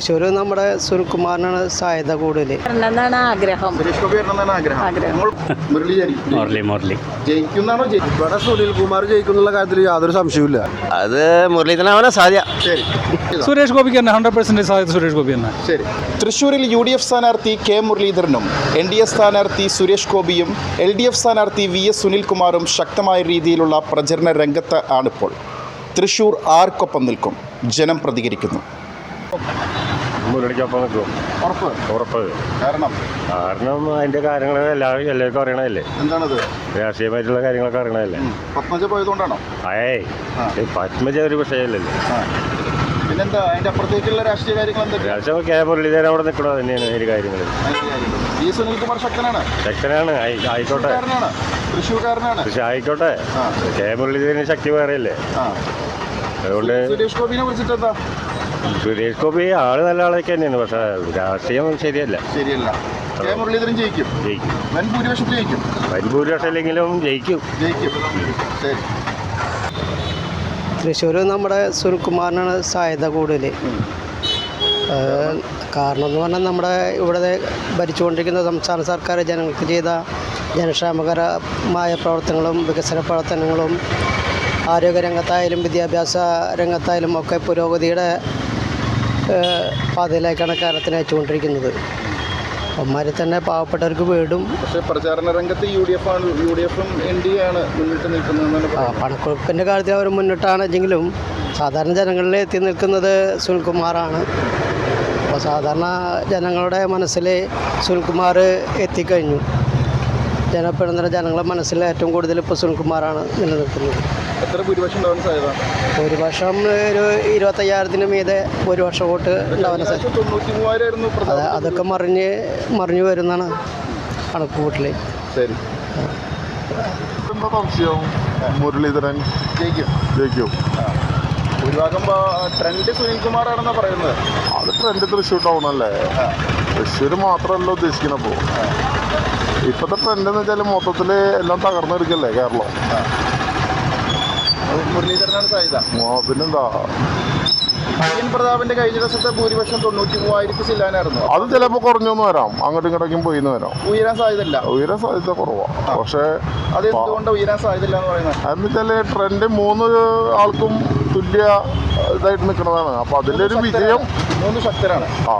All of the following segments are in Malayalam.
തൃശ്ശൂർ നമ്മുടെ സുനിൽകുമാറിനാണ് സാധ്യത കൂടുതൽ വരണമെന്നാണ് ആഗ്രഹം. മുരളി മുരളി. ജയിക്കുന്നാണോ ജയിക്കും ഇവിടെ സുനിൽ ജയിക്കുന്നുള്ള കാര്യത്തിൽ യാതൊരു സംശയവുമില്ല. അത് മുരളീധരനാവാനാ സാധ്യ ശരി. സുരേഷ് ഗോപിക്ക് തന്നെ ഹൺഡ്രഡ് പെർസെന്റേജ് സാധ്യത സുരേഷ് ഗോപി തന്നെ. ശരി. തൃശ്ശൂരിൽ യു ഡി എഫ് സ്ഥാനാർത്ഥി കെ മുരളീധരനും എൻ ഡി എഫ് സ്ഥാനാർത്ഥി സുരേഷ് ഗോപിയും എൽ ഡി എഫ് സ്ഥാനാർത്ഥി വി എസ് സുനിൽകുമാറും ശക്തമായ രീതിയിലുള്ള പ്രചരണ രംഗത്ത് ആണിപ്പോൾ. തൃശ്ശൂർ ആർക്കൊപ്പം നിൽക്കും? ജനം പ്രതികരിക്കുന്നു. മുരളിക്കൊപ്പം നിൽക്കും ഉറപ്പ്. ഉറപ്പ്. കാരണം? കാരണം അതിന്റെ കാര്യങ്ങൾ എല്ലാവരും എല്ലാവർക്കും അറിയണതല്ലേ? എന്താണത്? രാഷ്ട്രീയമായിട്ടുള്ള കാര്യങ്ങളൊക്കെ അറിയണതല്ലേ? പത്മജ പോയതുകൊണ്ടാണോ? ഏയ്. ഈ പത്മജ ഒരു വിഷയമല്ലല്ലോ. പിന്നെന്താ അതിന്റെ അപ്പുറത്തേക്കുള്ള രാഷ്ട്രീയ കാര്യങ്ങൾ എന്തൊക്കെയാണ് രാഷ്ട്രീയം കെ മുരളീധരൻ അവിടെ നിൽക്കണോ? തന്നെയാണ് ഈ കാര്യങ്ങൾ. എസ് സുനിൽകുമാർ ശക്തനാണ്. ശക്തനാണ്. ആയി- ആയിക്കോട്ടെ. തൃശ്ശൂർക്കാരനാണ്. പക്ഷെ ആയിക്കോട്ടെ. കെ മുരളീധരന് ശക്തി വേറെയല്ലേ? അതുകൊണ്ട് സുരേഷ് ഗോപിനെ കുറിച്ചിട്ട് എന്താ സുരേഷ് ഗോപി ആൾ നല്ല ആളൊക്കെ തന്നെയാണ് പക്ഷെ രാഷ്ട്രീയം ശരിയല്ല. ശരിയല്ല. കെ മുരളീധരൻ ജയിക്കും. ജയിക്കും. വൻ ഭൂരിപക്ഷത്തിൽ ജയിക്കും. ഭൂരിപക്ഷം ഇല്ലെങ്കിലും ജയിക്കും. ജയിക്കും. ശരി. തൃശ്ശൂർ നമ്മുടെ സുനിൽകുമാറിനാണ് സാധ്യത കൂടുതൽ കാരണം എന്ന് പറഞ്ഞാൽ നമ്മുടെ ഇവിടെ ഭരിച്ചുകൊണ്ടിരിക്കുന്ന സംസ്ഥാന സർക്കാർ ജനങ്ങൾക്ക് ചെയ്ത ജനക്ഷേമകരമായ പ്രവർത്തനങ്ങളും വികസന പ്രവർത്തനങ്ങളും ആരോഗ്യ രംഗത്തായാലും വിദ്യാഭ്യാസ രംഗത്തായാലും ഒക്കെ പുരോഗതിയുടെ പാതയിലേക്കാണ് കേരളത്തിനെ അയച്ചുകൊണ്ടിരിക്കുന്നത്. അമ്മമാരെ തന്നെ പാവപ്പെട്ടവർക്ക് വീടും പക്ഷേ പ്രചാരണ രംഗത്ത് യു ഡി എഫ് ആണ് യു ഡി എഫും എൻ ഡി ആണ് മുന്നിട്ട് നിൽക്കുന്നത് ആ, പണക്കൊഴുപ്പിന്റെ കാര്യത്തിൽ അവർ മുന്നിട്ടാണെങ്കിലും സാധാരണ ജനങ്ങളിൽ എത്തി നിൽക്കുന്നത് സുനിൽകുമാറാണ്. അപ്പോൾ സാധാരണ ജനങ്ങളുടെ മനസ്സിൽ സുനിൽകുമാർ എത്തിക്കഴിഞ്ഞു. ജനപ്പെടുന്ന ജനങ്ങളുടെ മനസ്സിൽ ഏറ്റവും കൂടുതൽ ഇപ്പോൾ സുനിൽകുമാറാണ് നിലനിൽക്കുന്നത്. എത്ര ഭൂരിപക്ഷം ഉണ്ടാവാൻ സാധ്യത? ഭൂരിപക്ഷം ഒരു ഇരുപത്തയ്യായിരത്തിന് മീതെ ഭൂരിപക്ഷം വോട്ട് ഉണ്ടാവാൻ സാധ്യത. ഏകദേശം തൊണ്ണൂറ്റി മൂവായിരമായിരുന്നു അത് പ്രധാന അതൊക്കെ മറിഞ്ഞ് മറിഞ്ഞു വരുന്നതാണ് കണക്ക് കൂട്ടൽ ശരി. എന്താ മുരളീധരൻ. ജയിക്കും. ജയിക്കും. ഭൂരിഭാഗം ട്രെൻഡ് സുനിൽകുമാറാണെന്നാണ് പറയുന്നത്. അത് ട്രെൻഡ് തൃശ്ശൂർ ടൗൺ അല്ലേ? തൃശ്ശൂർ മാത്രമല്ല ഉദ്ദേശിക്കണപ്പോ ഇപ്പോഴത്തെ ട്രെൻഡ് എന്ന് വെച്ചാൽ മൊത്തത്തിൽ എല്ലാം തകർന്നെടുക്കല്ലേ കേരളം? മുരളീധരനാണ് സാധ്യത പിന്നെന്താ? എൻ പ്രതാപിന്റെ കഴിഞ്ഞ ദിവസത്തെ ഭൂരിപക്ഷം തൊണ്ണൂറ്റി മൂവായിരത്തി ചില്ലാനായിരുന്നു. അത് ചിലപ്പോൾ കുറഞ്ഞൊന്നും വരാം. അങ്ങോട്ടും ഇങ്ങോട്ടേക്കും പോയിന്ന് വരാം. ഉയരാൻ സാധ്യതയില്ല. ഉയരാൻ സാധ്യത കുറവാ. പക്ഷേ അത് എന്തുകൊണ്ട് ഉയരാൻ സാധ്യതയില്ല എന്ന് പറയുന്നത്? അതെന്ന് വെച്ചാൽ ട്രെൻഡ് മൂന്ന് ആൾക്കും തുല്യ ഇതായിട്ട് നിൽക്കുന്നതാണ് അപ്പൊ അതിലൊരു വിജയം. മൂന്ന് ശക്തരാണ്. ആ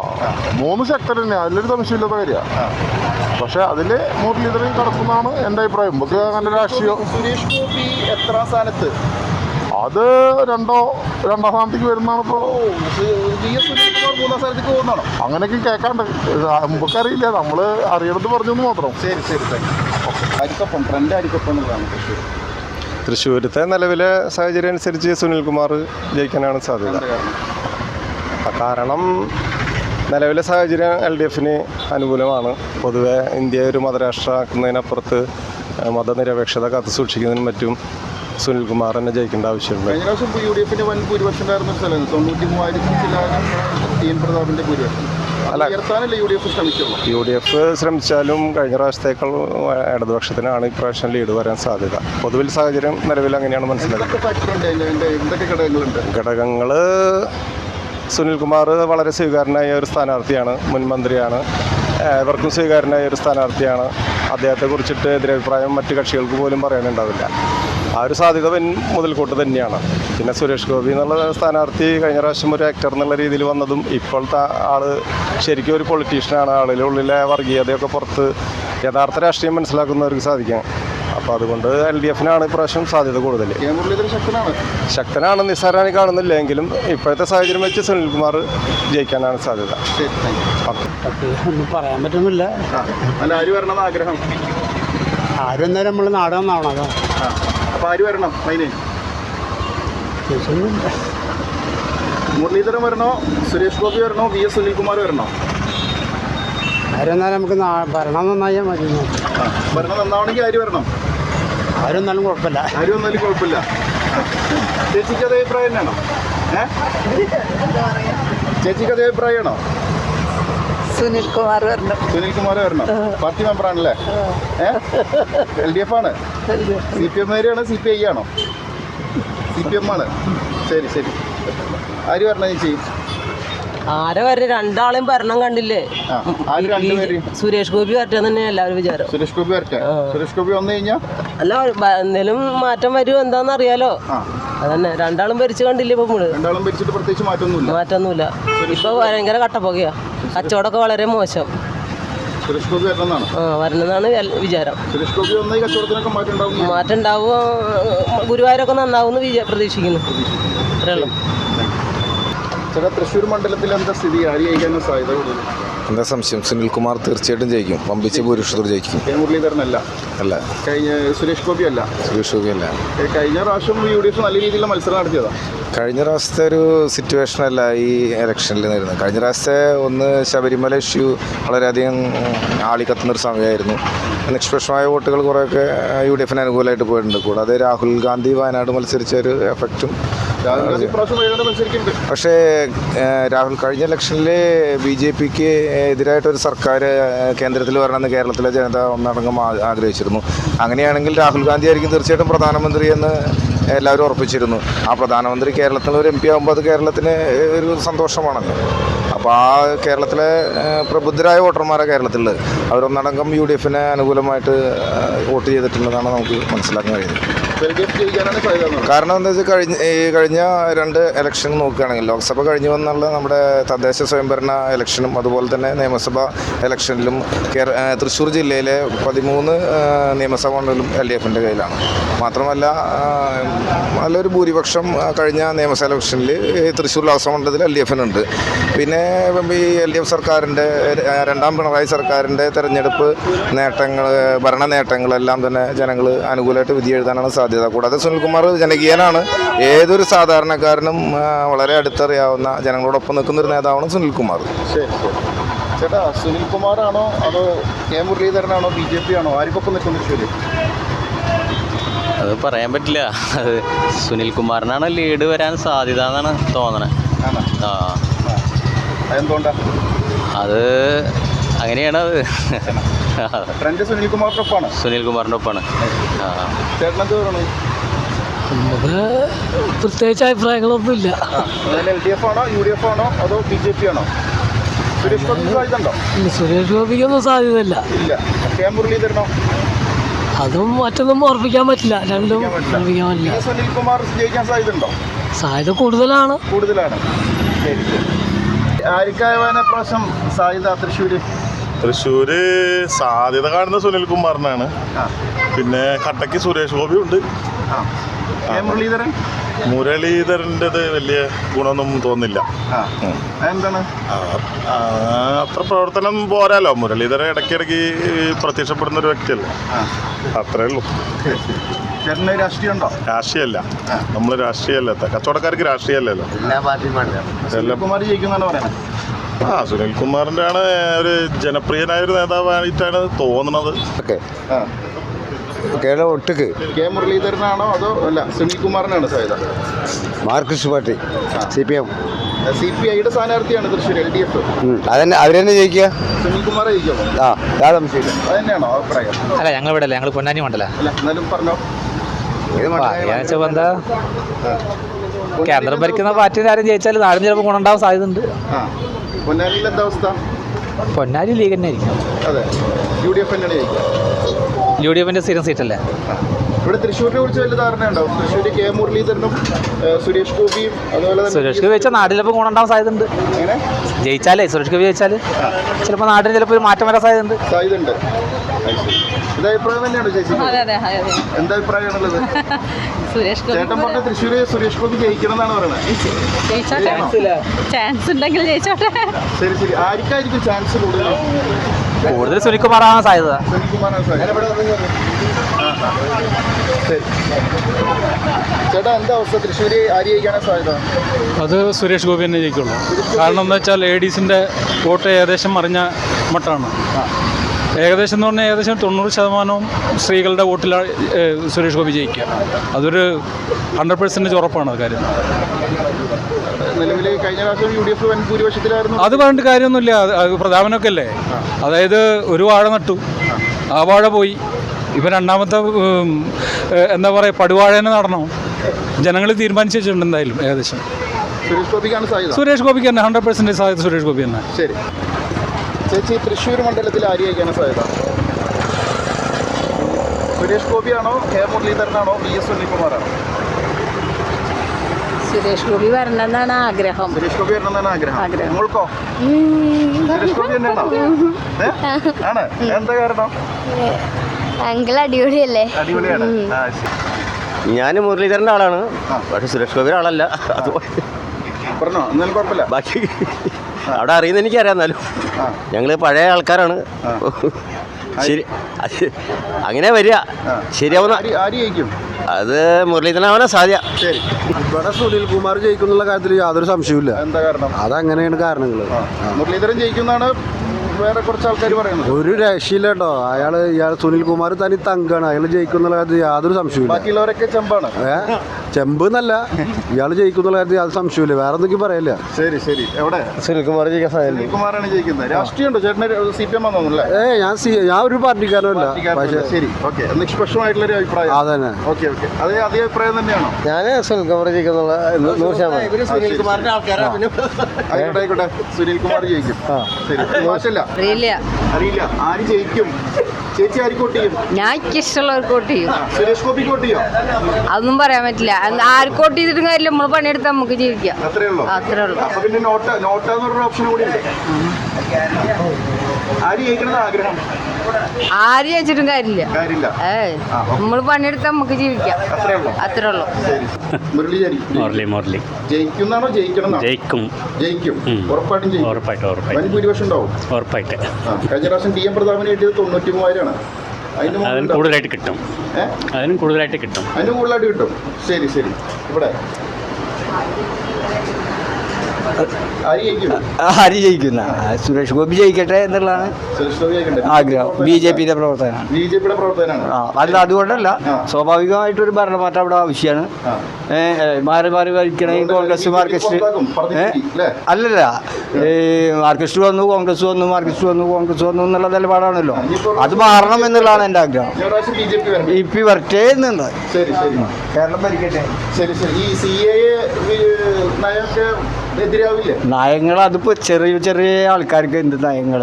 മൂന്ന് ശക്തർ തന്നെ. അതിലൊരു സംശയമില്ലാത്ത കാര്യമാണ് പക്ഷെ അതിൽ മുരളീധരൻ കടക്കുന്നതാണ് എന്റെ അഭിപ്രായം. നമുക്ക് അങ്ങനെ രാഷ്ട്രീയം. സുരേഷ് ഗോപി എത്ര സ്ഥാനത്ത്? അത് രണ്ടോ രണ്ടാം സ്ഥാനത്തേക്ക് വരുന്നതാണ് ഇപ്പോൾ അങ്ങനെയൊക്കെ കേൾക്കാണ്ട് നമുക്കറിയില്ല. നമ്മൾ അറിയണത് പറഞ്ഞു മാത്രം. ശരി ശരി അരിക്കൊപ്പം ട്രെൻഡ് അരിക്കൊപ്പം എന്നുള്ളതാണ് തൃശ്ശൂർ തൃശ്ശൂരത്തെ നിലവിലെ സാഹചര്യം അനുസരിച്ച് സുനിൽകുമാർ ജയിക്കാനാണ് സാധ്യത. കാരണം നിലവിലെ സാഹചര്യം എൽ ഡി എഫിന് അനുകൂലമാണ്. പൊതുവെ ഇന്ത്യ ഒരു മതരാഷ്ട്രമാക്കുന്നതിനപ്പുറത്ത് മതനിരപേക്ഷത കാത്തു സൂക്ഷിക്കുന്നതിനും മറ്റും സുനിൽകുമാർ തന്നെ ജയിക്കേണ്ട ആവശ്യമുണ്ട് യു ഡി എഫിന്റെ വൻ ഭൂരിപക്ഷം ഉണ്ടായിരുന്ന തൊണ്ണൂറ്റി മൂവായിരത്തി അല്ല. യു ഡി എഫ് ശ്രമിച്ചാലും കഴിഞ്ഞ പ്രാവശ്യത്തേക്കാൾ ഇടതുപക്ഷത്തിനാണ് ഇപ്രാവശ്യം ലീഡ് വരാൻ സാധ്യത. പൊതുവിൽ സാഹചര്യം നിലവിൽ അങ്ങനെയാണ് മനസ്സിലാക്കുന്നത് ഘടകങ്ങൾ സുനിൽകുമാർ വളരെ സ്വീകാര്യനായ ഒരു സ്ഥാനാർത്ഥിയാണ് മുൻ മന്ത്രിയാണ്. ഇവർക്കും സ്വീകാര്യനായ ഒരു സ്ഥാനാർത്ഥിയാണ്. അദ്ദേഹത്തെ കുറിച്ചിട്ട് എതിരഭിപ്രായം മറ്റ് കക്ഷികൾക്ക് പോലും പറയാനുണ്ടാവില്ല. ആ ഒരു സാധ്യത വൻ മുതൽക്കൂട്ട് തന്നെയാണ്. പിന്നെ സുരേഷ് ഗോപി എന്നുള്ള സ്ഥാനാർത്ഥി കഴിഞ്ഞ പ്രാവശ്യം ഒരു ആക്ടർ എന്നുള്ള രീതിയിൽ വന്നതും ഇപ്പോഴത്തെ ആൾ ശരിക്കും ഒരു പൊളിറ്റീഷ്യനാണ് ആളിലുള്ളിലെ വർഗീയതയൊക്കെ പുറത്ത് യഥാർത്ഥ രാഷ്ട്രീയം മനസ്സിലാക്കുന്നവർക്ക് സാധിക്കാം. അപ്പോൾ അതുകൊണ്ട് എൽ ഡി എഫിനാണ് ഇപ്രാവശ്യം സാധ്യത കൂടുതൽ ശക്തനാണ് ശക്തനാണ് നിസ്സാരാണി കാണുന്നില്ല എങ്കിലും ഇപ്പോഴത്തെ സാഹചര്യം വെച്ച് സുനിൽകുമാർ ജയിക്കാനാണ് സാധ്യത. പറയാൻ പറ്റുന്നില്ല ആഗ്രഹം ആരും നമ്മൾ അതോ അപ്പോൾ ആര് വരണം അതിന് മുരളീധരൻ വരണോ സുരേഷ് ഗോപി വരണോ വി എസ് സുനിൽകുമാർ വരണോ ആരെന്നാലും നമുക്ക് ഭരണം നന്നായാൽ മതി. ഭരണം നന്നാവണമെങ്കിൽ ആര് വരണം? ആരെന്നാലും കുഴപ്പമില്ല. ആരും വന്നാലും കുഴപ്പമില്ല. ചേച്ചിക്ക് അതേ അഭിപ്രായം തന്നെയാണോ? ചേച്ചിക്ക് അതേ അഭിപ്രായമാണോ സുനിൽ കുമാർ വരണം സുനിൽ കുമാർ വരണം പാർട്ടി മെമ്പർ ആണല്ലേ? എൽ ഡി എഫ് ആണ്. സി പി എം ആണോ സി പി ഐ ആണോ? സി പി എം ആണ്. ശരി ശരി. ആര് വരണം ചേച്ചി? ആരെ വരെ? രണ്ടാളെയും ഭരണം കണ്ടില്ലേ? ആര് സുരേഷ് ഗോപി വരട്ടെ തന്നെയാണ് എല്ലാവരും വിചാരം. സുരേഷ് ഗോപി വരട്ടെ? സുരേഷ് ഗോപി വന്നു കഴിഞ്ഞാൽ അല്ല എന്തേലും മാറ്റം വരുമോ എന്താന്ന് അറിയാലോ. അതന്നെ രണ്ടാളും ഭരിച്ചു കണ്ടില്ലേ ഇപ്പൊ നമ്മൾ? രണ്ടാളും ഭരിച്ചിട്ട് പ്രത്യേകിച്ച് മാറ്റമൊന്നുമില്ല. മാറ്റമൊന്നുമില്ല. ഇപ്പൊ ഭയങ്കര കട്ടപ്പുകയാ കച്ചവടമൊക്കെ വളരെ മോശം. സുരേഷ് ഗോപി വരണമെന്നാണ്? ആ വരണമെന്നാണ് എൽ- വിചാരം. സുരേഷ് ഗോപി വന്ന ഈ കച്ചവടത്തിനൊക്കെ മാറ്റം ഉണ്ടാവും മാറ്റം ഉണ്ടാവുമോ ഗുരുവായൂരൊക്കെ നന്നാവും എന്ന് പ്രതീക്ഷിക്കുന്നു. ചേട്ടാ തൃശ്ശൂർ മണ്ഡലത്തിൽ എന്താ സ്ഥിതി? ആര് ജയിക്കാനും സാധ്യത കൂടുതൽ? എന്താ സംശയം? സുനിൽകുമാർ തീർച്ചയായിട്ടും ജയിക്കും. പമ്പിച്ച ഭൂരിപക്ഷത്തോട് ജയിക്കും. കെ മുരളീധരനല്ല. അല്ല. കഴിഞ്ഞ സുരേഷ് ഗോപി അല്ല. സുരേഷ് ഗോപി അല്ല. കഴിഞ്ഞ പ്രാവശ്യം യു ഡി എഫ് നല്ല രീതിയിലുള്ള മത്സരം നടത്തിയതാ? കഴിഞ്ഞ പ്രാവശ്യത്തെ ഒരു സിറ്റുവേഷൻ അല്ല ഈ ഇലക്ഷനിൽ വരുന്നത് കഴിഞ്ഞ പ്രാവശ്യത്തെ ഒന്ന് ശബരിമല ഇഷ്യൂ വളരെയധികം ആളിക്കത്തുന്നൊരു സമയമായിരുന്നു. നിഷ്പക്ഷമായ വോട്ടുകൾ കുറേയൊക്കെ യു ഡി എഫിന് അനുകൂലമായിട്ട് പോയിട്ടുണ്ട്. കൂടാതെ രാഹുൽ ഗാന്ധി വയനാട് മത്സരിച്ച ഒരു എഫക്റ്റും പക്ഷേ രാഹുൽ കഴിഞ്ഞ ഇലക്ഷനിൽ ബി ജെ പിക്ക് എതിരായിട്ടൊരു സർക്കാർ കേന്ദ്രത്തിൽ വരണമെന്ന് കേരളത്തിലെ ജനത ഒന്നടങ്കം ആഗ്രഹിച്ചിരുന്നു. അങ്ങനെയാണെങ്കിൽ രാഹുൽ ഗാന്ധി ആയിരിക്കും തീർച്ചയായിട്ടും പ്രധാനമന്ത്രി എന്ന് എല്ലാവരും ഉറപ്പിച്ചിരുന്നു. ആ പ്രധാനമന്ത്രി കേരളത്തിൽ ഒരു എം പി ആകുമ്പോൾ അത് കേരളത്തിന് ഒരു സന്തോഷമാണല്ലോ. അപ്പോൾ ആ കേരളത്തിലെ പ്രബുദ്ധരായ വോട്ടർമാരാണ് കേരളത്തിലുള്ളത് അവരൊന്നടങ്കം യു ഡി എഫിനെ അനുകൂലമായിട്ട് വോട്ട് ചെയ്തിട്ടുള്ളതാണ് നമുക്ക് മനസ്സിലാക്കാൻ കഴിയുന്നത്. കാരണം എന്താ വെച്ചാൽ കഴിഞ്ഞ കഴിഞ്ഞ രണ്ട് ഇലക്ഷൻ നോക്കുകയാണെങ്കിൽ ലോക്സഭ കഴിഞ്ഞു വന്നുള്ള നമ്മുടെ തദ്ദേശ സ്വയംഭരണ ഇലക്ഷനും അതുപോലെ തന്നെ നിയമസഭ ഇലക്ഷനിലും കേര തൃശ്ശൂർ ജില്ലയിലെ പതിമൂന്ന് നിയമസഭാ മണ്ഡലം എൽ ഡി എഫിന്റെ കയ്യിലാണ്. മാത്രമല്ല നല്ലൊരു ഭൂരിപക്ഷം കഴിഞ്ഞ നിയമസഭാ ഇലക്ഷനിൽ തൃശ്ശൂർ ലോക്സഭ മണ്ഡലത്തിൽ എൽ ഡി എഫിനുണ്ട്. പിന്നെ ഈ എൽ ഡി എഫ് സർക്കാരിന്റെ രണ്ടാം പിണറായി സർക്കാരിന്റെ തെരഞ്ഞെടുപ്പ് നേട്ടങ്ങൾ ഭരണ നേട്ടങ്ങളെല്ലാം തന്നെ ജനങ്ങൾ അനുകൂലമായിട്ട് വിധി എഴുതാനാണ് സാധ്യത. കൂടാതെ സുനിൽകുമാർ ജനകീയനാണ്. ഏതൊരു സാധാരണക്കാരനും വളരെ അടുത്തറിയാവുന്ന ജനങ്ങളോടൊപ്പം നിൽക്കുന്ന ഒരു നേതാവാണ് സുനിൽകുമാർ. ശരി ശരി. ചേട്ടാ സുനിൽകുമാറാണോ അതോ കെ. മുരളീധരനാണോ ബി ജെ പി ആണോ? ആർക്കൊപ്പം നിൽക്കുന്ന ശരി? അത് പറയാൻ പറ്റില്ല. അത് സുനിൽകുമാറിനാണ് ലീഡ് വരാൻ സാധ്യത എന്നാണ് തോന്നണത് ആണോ? ആ. എന്തുകൊണ്ടാണ് അത് അങ്ങനെയാണ് അത്. ട്രെൻഡ് സുനിൽ കുമാറിനൊപ്പമാണ് സുനിൽ കുമാറിന്റെ ഒപ്പമാണ്. ചേട്ടൻ എന്ത് പറയണേ നമുക്ക് പ്രത്യേകിച്ച് അഭിപ്രായങ്ങളൊന്നും ഇല്ല എൽ ഡി എഫ് ആണോ യു ഡി എഫ് ആണോ? അതോ ബി ജെ പി ആണോ സുരേഷ് ഗോപിക്കൊന്നും സാധ്യതയില്ല. ഇല്ല. കെ മുരളീധരനോ? അതും മറ്റൊന്നും ഉറപ്പിക്കാൻ പറ്റില്ല. രണ്ടും ഉറപ്പിക്കാൻ പറ്റില്ല. സുനിൽ കുമാർ ജയിക്കാൻ സാധ്യത ഉണ്ടോ സാധ്യത കൂടുതലാണ്. കൂടുതലാണ്. ശരി ആർക്കായവാന പ്രാവശ്യം സാധ്യത തൃശ്ശൂര്? തൃശ്ശൂര് സാധ്യത കാണുന്ന സുനിൽ കുമാറിനാണ്. പിന്നെ കട്ടക്ക് സുരേഷ് ഗോപി ഉണ്ട്. മുരളീധരൻ? മുരളീധരന്റെത് വലിയ ഗുണമൊന്നും തോന്നില്ല. അത്ര പ്രവർത്തനം പോരാലോ? മുരളീധരൻ ഇടയ്ക്കിടയ്ക്ക് പ്രത്യക്ഷപ്പെടുന്ന ഒരു വ്യക്തിയല്ലേ. അത്രേ ഉള്ളൂ. രാഷ്ട്രീയമുണ്ടോ? രാഷ്ട്രീയമല്ല നമ്മൾ രാഷ്ട്രീയമല്ല കച്ചവടക്കാർക്ക് രാഷ്ട്രീയമല്ലല്ലോ എല്ലാ പാർട്ടിയും ആ സുനിൽകുമാറിന്റെ ആണ് ഒരു ജനപ്രിയനായ ഒരു നേതാവായിട്ടാണ് തോന്നുന്നത്. ഓക്കെ. കേരള ഒട്ടുക്ക്. കെ മുരളീധരനാണോ അതോ അല്ല സുനിൽകുമാറിനാണ് സാധ്യത? Marxist party C P M. C P ഐയുടെ സ്ഥാനാർത്ഥിയാണ് തൃശ്ശൂർ എൽ ഡി എഫ്. അതന്നെ അവരെന്നെ ജയിക്കുക? സുനിൽ കുമാർ ജയിക്കുമോ ആ യാതൊരു സംശയമില്ല അത് തന്നെയാണോ അഭിപ്രായം? അല്ല ഞങ്ങൾ ഇവിടെ അല്ല ഞങ്ങൾ പൊന്നാനി മണ്ഡല. അല്ല എന്നാലും പറഞ്ഞോ. എന്താ? കേന്ദ്രം ഭരിക്കുന്ന പാർട്ടി ആരും ജയിച്ചാൽ നാടിന് ചിലപ്പോൾ ഗുണമുണ്ടാവാൻ സാധ്യതയുണ്ട്. ആ. പൊന്നാനിയിൽ എന്താ അവസ്ഥ? പൊന്നാനി ലീഗ് തന്നെ ആയിരിക്കും. അതെ. യു ഡി എഫ് തന്നെയാണ് ജയിക്കുക യു ഡി എഫിന്റെ സ്ഥിരം സീറ്റല്ലേ? ഇവിടെ തൃശ്ശൂരിനെ കുറിച്ച് വലിയ ധാരണയുണ്ടാവും തൃശ്ശൂർ കെ. മുരളീധരനും സുരേഷ് ഗോപിയും അതുപോലെ തന്നെ സുരേഷ് ഗോപി വെച്ചാൽ നാട്ടിൽ ചിലപ്പോൾ ഗുണമുണ്ടാവാൻ സാധ്യതയുണ്ട്. എങ്ങനെ? ജയിച്ചാലേ സുരേഷ് ഗോപി ജയിച്ചാൽ ചിലപ്പോൾ നാട്ടിൽ ചിലപ്പോൾ ഒരു മാറ്റം വരാൻ സാധ്യതയുണ്ട്. സാധ്യതയുണ്ട്. ഇത് അഭിപ്രായം തന്നെയാണ് ചേച്ചി? അതെ അതെ അതെ എന്താ അഭിപ്രായമാണുള്ളത്? സുരേഷ് ചേട്ടൻ പറഞ്ഞ തൃശ്ശൂര് സുരേഷ് ഗോപി ജയിക്കണം എന്നാണ് പറയുന്നത്. ജയിച്ചോട്ടെ. ചാൻസ് ഉണ്ടെങ്കിൽ ജയിച്ചോട്ടെ. ശരി ശരി. ആർക്കായിരിക്കും ചാൻസ് കൂടുതൽ? കൂടുതൽ സുനിൽകുമാറാണ് സാധ്യത. സുനിൽകുമാറാണ് സാധ്യത. ആ, ആ. ശരി. ചേട്ടാ എന്താ അവസ്ഥ? തൃശ്ശൂര് ആര് ജയിക്കാനാണ് സാധ്യത? അത് സുരേഷ് ഗോപി തന്നെ ജയിക്കുള്ളൂ. കാരണം എന്താ വെച്ചാൽ ലേഡീസിന്റെ വോട്ട് ഏകദേശം മറിഞ്ഞ മട്ടാണ്. ഏകദേശം എന്ന് പറഞ്ഞാൽ ഏകദേശം തൊണ്ണൂറ് ശതമാനവും സ്ത്രീകളുടെ വോട്ടിലാണ് സുരേഷ് ഗോപി ജയിക്കുക. അതൊരു ഹൺഡ്രഡ് പെർസെന്റേജ് ഉറപ്പാണ് അത് കാര്യം. അത് പറഞ്ഞിട്ട് കാര്യമൊന്നുമില്ല. പ്രതാപനൊക്കെ അല്ലേ? അതായത് ഒരു വാഴ നട്ടു. ആ വാഴ പോയി. ഇപ്പം രണ്ടാമത്തെ എന്താ പറയുക പടുവാഴേനെ നടണോ. ജനങ്ങൾ തീരുമാനിച്ചു വെച്ചിട്ടുണ്ട് എന്തായാലും ഏകദേശം. സുരേഷ് ഗോപിക്കാണ് സാധ്യത? സുരേഷ് ഗോപിക്ക് തന്നെ ഹൺഡ്രഡ് പെർസെന്റേജ് സാധ്യത സുരേഷ് ഗോപി തന്നെ. ശരി. ചേച്ചി തൃശ്ശൂർ മണ്ഡലത്തിൽ ആരെയൊക്കെയാണ് സാധ്യത? സുരേഷ് ഗോപിയാണോ കെ മുരളീധരനാണോ വി എസ് സുനിൽകുമാറാണോ സുരേഷ് ഗോപി വരണമെന്നാണ് ആഗ്രഹം. സുരേഷ് ഗോപി വരണമെന്നാണ് ആഗ്രഹം. ആഗ്രഹം. നിങ്ങൾക്കോ? സുരേഷ് ഗോപി തന്നെയാണോ? ആണ്. എന്താ കാരണം? അങ്കിൾ അടിപൊളിയല്ലേ? അടിപൊളിയാണ്. ആ, ശരി. ഞാൻ മുരളീധരന്റെ ആളാണ്. പക്ഷെ സുരേഷ് ഗോപിയുടെ ആളല്ല. അത് പറഞ്ഞോ എന്നാലും കുഴപ്പമില്ല. ബാക്കി അവിടെ അറിയുന്ന എനിക്കറിയാം എന്നാലും. ആ. ഞങ്ങൾ പഴയ ആൾക്കാരാണ്. ശരി. അത് അങ്ങനെ വരിക. ആ. ശരിയാവുന്ന ആര് ആര് ജയിക്കും? അത് മുരളീധരനാവാനാ സാധ്യ. ശരി. ഇവിടെ സുനിൽ കുമാർ ജയിക്കുന്നുള്ള കാര്യത്തിൽ യാതൊരു സംശയവുമില്ല. എന്താ കാരണം? അതങ്ങനെയാണ് കാരണങ്ങൾ മുരളീധരൻ ജയിക്കുന്നാണ് വേറെ കുറച്ച് ആൾക്കാർ പറയുന്നത്. ഒരു രക്ഷയില്ല കേട്ടോ അയാൾ ഇയാൾ സുനിൽ കുമാർ തനി തങ്കാണ്. അയാൾ ജയിക്കുന്നുള്ള കാര്യത്തിൽ യാതൊരു സംശയമില്ല ബാക്കിയുള്ളവരൊക്കെ ചെമ്പാണ്. ഏ? ചെമ്പ് എന്നല്ല. ഇയാൾ ജയിക്കുന്നുള്ള കാര്യത്തിൽ യാതൊരു സംശയമില്ല വേറെ എന്തെങ്കിലും പറയല്ല? ശരി ശരി. എവിടെ? സുനിൽകുമാർ ജയിക്കാൻ സാധ്യത സുനിൽകുമാറാണ് ജയിക്കുന്നത്. രാഷ്ട്രീയമുണ്ടോ? ചേട്ടന് സി പി എം ആണെന്നല്ലേ ഏ ഞാൻ സി- ഞാൻ ഒരു പാർട്ടിക്കാരനല്ല. പക്ഷേ ശരി ഓക്കെ. നിഷ്പക്ഷമായിട്ടുള്ള ഒരു അഭിപ്രായം. അതന്നെ. Okay okay. അതേ അതേ അഭിപ്രായം തന്നെയാണോ? ഞാൻ സുനിൽകുമാർ ജയിക്കുന്നുള്ള നൂറ് ശതമാനം. സുനിൽകുമാറിന്റെ ആൾക്കാരാണ് ആയിക്കോട്ടെ ആയിക്കോട്ടെ. സുനിൽ കുമാർ ജയിക്കും. ശരി മാഷല്ല അറിയില്ല. അറിയില്ല. ആര് ജയിക്കും? ചേച്ചി ആർക്ക് വോട്ട് ചെയ്യും? ഞാൻ ഇഷ്ടമുള്ളവർക്ക് വോട്ട് ചെയ്യും. സുരേഷ് ഗോപിക്ക് വോട്ട് ചെയ്യോ? അതൊന്നും പറയാൻ പറ്റില്ല. ആർക്ക് വോട്ട് ചെയ്തിട്ടും കാര്യമില്ല. നമ്മൾ പണിയെടുത്താൽ നമുക്ക് ജീവിക്കാം. അത്രേ ഉള്ളൂ. അത്രേ ഉള്ളൂ. അപ്പൊ പിന്നെ നോട്ട നോട്ട എന്ന് പറഞ്ഞ ഓപ്ഷൻ കൂടി ഉണ്ട് ആര് ആഗ്രഹം? ആര് ജയിച്ചിട്ടും കാര്യമില്ല. കാര്യമില്ല. നമ്മൾ പണിയെടുത്ത് നമുക്ക് ജീവിക്കാം. അത്രേ ഉള്ളൂ. അത്രേ ഉള്ളൂ. ശരി. മുരളി ജരി മുരളി മുരളി. ജയിക്കുന്നാണോ ജയിക്കണം ജയിക്കും. ജയിക്കും. ഉറപ്പായിട്ടും ജയിക്കും. ഉറപ്പായിട്ട് ഉറപ്പായിട്ട്. വൻ ഭൂരിപക്ഷം ഉണ്ടാവും ഉറപ്പായിട്ട്. ആ, കഴിഞ്ഞ പ്രാവശ്യം ടി എം പ്രതാപന് കിട്ടിയത് തൊണ്ണൂറ്റി മൂവായിരമാണ് അതിന്? കൂടുതലായിട്ട് കിട്ടും? അതിനും കൂടുതലായിട്ട് കിട്ടും. അതിന് കൂടുതലായിട്ട് കിട്ടും. ശരി ശരി. ഇവിടെ. ആര് ജയിക്കും ആര് ജയിക്കുന്ന. സുരേഷ് ഗോപി ജയിക്കട്ടെ എന്നുള്ളതാണ്? ആഗ്രഹം. ബി ജെ പിയുടെ പ്രവർത്തകനാണ്. ബി ജെ പിയുടെ പ്രവർത്തകനാണ്. അല്ല അതുകൊണ്ടല്ല സ്വാഭാവികമായിട്ട് സ്വാഭാവികമായിട്ടൊരു ഭരണമാറ്റം അവിടെ ആവശ്യമാണ്. മാറി മാറി ഭരിക്കണമെങ്കിൽ കോൺഗ്രസ് മാർക്സിസ്റ്റ്? അല്ലല്ല മാർക്സിസ്റ്റ് വന്നു കോൺഗ്രസ് വന്നു മാർക്സിസ്റ്റ് വന്നു കോൺഗ്രസ് വന്നു എന്നുള്ള നിലപാടാണല്ലോ. അത് മാറണം എന്നുള്ളതാണ് എന്റെ ആഗ്രഹം. ഇ പി വരട്ടെ എന്നുണ്ട് കേരളം ഭരിക്കട്ടെ. ശരി ശരി. ഈ സി എ നയമൊക്കെ എതിരാവില്ലേ നയങ്ങൾ അതിപ്പോ ചെറിയ ചെറിയ ആൾക്കാർക്ക് എന്ത് നയങ്ങൾ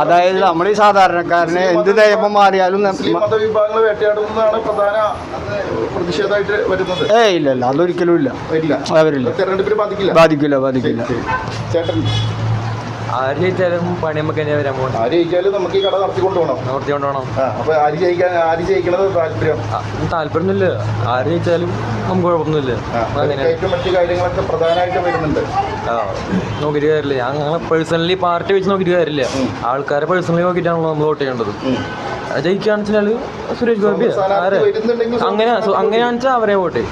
അതായത് നമ്മൾ ഈ സാധാരണക്കാരനെ എന്ത് നിയമം മാറിയാലും ഏ ഇല്ല അതൊരിക്കലും ഇല്ല. അവരില്ല. ബാധിക്കില്ല. ബാധിക്കില്ല ചേട്ടൻ ആര് ജയിച്ചാലും പണി നമുക്ക് തന്നെ വരാൻ പോകും. ആര് ജയിച്ചാലും നമുക്ക് ഈ കട നടത്തിക്കൊണ്ട് പോകണം നടത്തി കൊണ്ടുപോകണം അപ്പൊ ആര് ജയിക്കാൻ ആര് ജയിക്കണത് താല്പര്യം? താല്പര്യമൊന്നുമില്ല. ആര് ജയിച്ചാലും നമുക്ക് കുഴപ്പമൊന്നുമില്ല. മറ്റു കാര്യങ്ങളൊക്കെ പ്രധാനമായിട്ട് വരുന്നുണ്ട്. ആ നോക്കിയിട്ട് കാര്യമില്ല. ഞാൻ ഞങ്ങൾ പേഴ്സണലി പാർട്ടി വെച്ച് നോക്കിയിട്ട് കാര്യമില്ല. ആൾക്കാരെ പേഴ്സണലി നോക്കിയിട്ടാണല്ലോ നമ്മൾ വോട്ട് ചെയ്യേണ്ടത്. ജയിക്കുകയാണെന്ന് വെച്ചാൽ സുരേഷ് ഗോപി ആരെ? അങ്ങനെ അങ്ങനെയാണെന്ന് വെച്ചാൽ അവരെ വോട്ട്.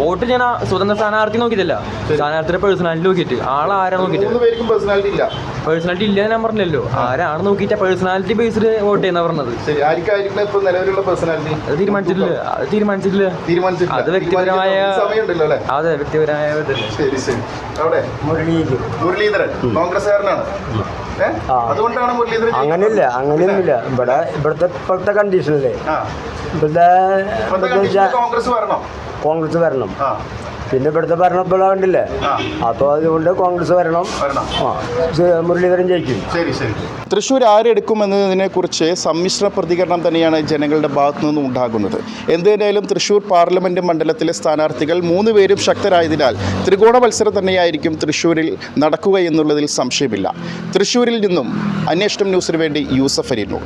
വോട്ട് ഞാൻ സ്വതന്ത്ര സ്ഥാനാർത്ഥി നോക്കിയിട്ടില്ല. സ്ഥാനാർത്ഥിയുടെ പേഴ്സണാലിറ്റി നോക്കിയിട്ട്. ആളാരാ നോക്കിയിട്ട്? മൂന്ന് പേർക്കും പേഴ്സണാലിറ്റി ഇല്ല. പേഴ്സണാലിറ്റി ഇല്ല ഞാൻ പറഞ്ഞല്ലോ ആരാണ് നോക്കിയിട്ട് പേഴ്സണാലിറ്റി ബേസ്ഡ് വോട്ട് ചെയ്യുന്ന പറഞ്ഞത്? ശരി ആർക്കായിരിക്കണം ഇപ്പൊ നിലവിലുള്ള പേഴ്സണാലിറ്റി അത് തീരുമാനിച്ചിട്ടില്ല. അത് തീരുമാനിച്ചിട്ടില്ല. തീരുമാനിച്ചിട്ടില്ല. അത് വ്യക്തിപരമായ അതെ വ്യക്തിപരമായ ഇതല്ലേ ശരി ശരി. അവിടെ? മുരളീധരൻ. കോൺഗ്രസ്സുകാരനാണ്. അങ്ങനെയില്ല അങ്ങനെയൊന്നുമില്ല. ഇവിടെ ഇവിടുത്തെ ഇപ്പോഴത്തെ കണ്ടീഷനല്ലേ ഇവിടുത്തെ കോൺഗ്രസ് വരണം? കോൺഗ്രസ് വരണം. പിന്നെ ഇവിടുത്തെ ഭരണം ഇപ്പോൾ കണ്ടില്ലേ? അപ്പോൾ അതുകൊണ്ട് കോൺഗ്രസ് വരണം. വരണം. മുരളീധരൻ ജയിക്കും. ശരി ശരി. തൃശ്ശൂർ ആരെടുക്കുമെന്നതിനെക്കുറിച്ച് സമ്മിശ്ര പ്രതികരണം തന്നെയാണ് ജനങ്ങളുടെ ഭാഗത്തു നിന്നും ഉണ്ടാകുന്നത്. എന്തിനായാലും തൃശ്ശൂർ പാർലമെന്റ് മണ്ഡലത്തിലെ സ്ഥാനാർത്ഥികൾ മൂന്ന് പേരും ശക്തരായതിനാൽ ത്രികോണ മത്സരം തന്നെയായിരിക്കും തൃശ്ശൂരിൽ നടക്കുക എന്നുള്ളതിൽ സംശയമില്ല. തൃശ്ശൂരിൽ നിന്നും അന്വേഷണം ന്യൂസിന് വേണ്ടി യൂസഫ് അരിനൂർ